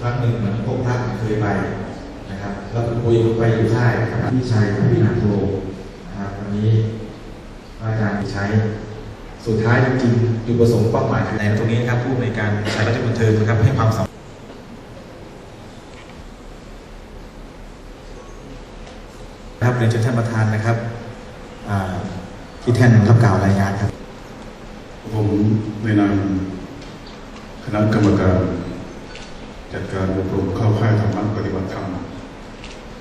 ครั้งหนึ่งเหมือนพวกท่านเคยไปนะครับแล้วก็คุยไปอยู่ค่ายกับพี่ชัยกับพี่นาโทนะครับวันนี้อาจารย์ใช้สุดท้ายจริงๆจุดประสงค์เป้าหมายคือในตรงนี้นะครับผู้ในการใช้ราชบันเทิงนะครับให้ความสำคัญครับเรียนเชิญท่านประธานนะครับที่แท่นรับกล่าวรายงานครับ ผมในนามคณะกรรมการ จัดการอบรมเข้าค่ายธรรมะปฏิบัติธรรม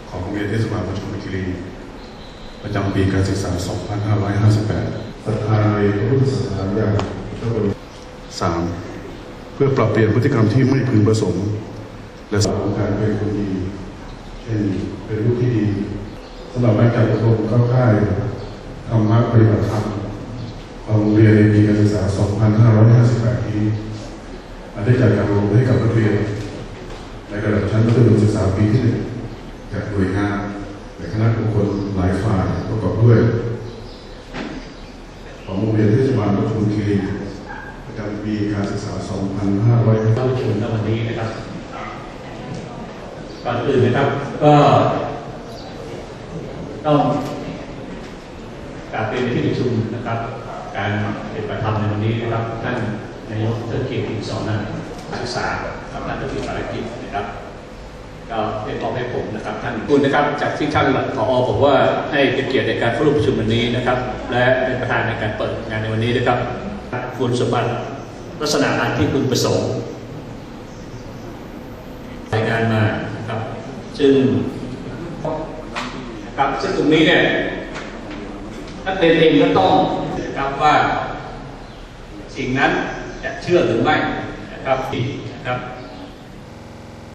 ของโรงเรียนเทศบาลประชุมคีรีประจำปีการศึกษา 2558ศรัทธาในระพุทธศาสนาอย่างสามเพื่อปรับเปลี่ยนพฤติกรรมที่ไม่พึงประสงค์ และสของการเป็นคนดีเช่นเป็นลูกที่ดีสำหรับการอบรมเข้าค่ายธรรมะปฏิบัติธรรมของโรงเรียนในปีการศึกษา 2558 นี้ได้จัดการอบรมให้กับนักเรียน ระดับชั้นมัธยมศึกษาปีที่หนึ่งจากหน่วยงานและคณะบุคคลหลายฝ่ายประกอบด้วย ของโรงเรียนเทศบาลปทุมคีรีประจำปีการศึกษา 2500เข้าประชุมในวันนี้นะครับก่อนอื่นนะครับก็ต้องกราบเรียนในที่ประชุมนะครับ การเปฏิบัติธรรมในวันนี้นะครับท่านนายกเทิดเกียรติอินทร์สอนนันศึกษาครับท่านผู้ภารกิจ นะครับก็ได้มอบให้ผมนะครับท่านคุณนะครับจากที่ท่านผอบอกว่าให้เป็นเกียรติในการเข้าร่วมประชุมวันนี้นะครับ และเป็นประธานในการเปิดงานในวันนี้นะครับ คุณสมบัติลักษณะอันที่คุณประสงค์รายงานมานะครับ ซึ่งครับซึ่งตรงนี้เนี่ยนักเรียนเองก็ต้องนะครับว่า สิ่งนั้นจะเชื่อหรือไม่นะครับที่นะครับ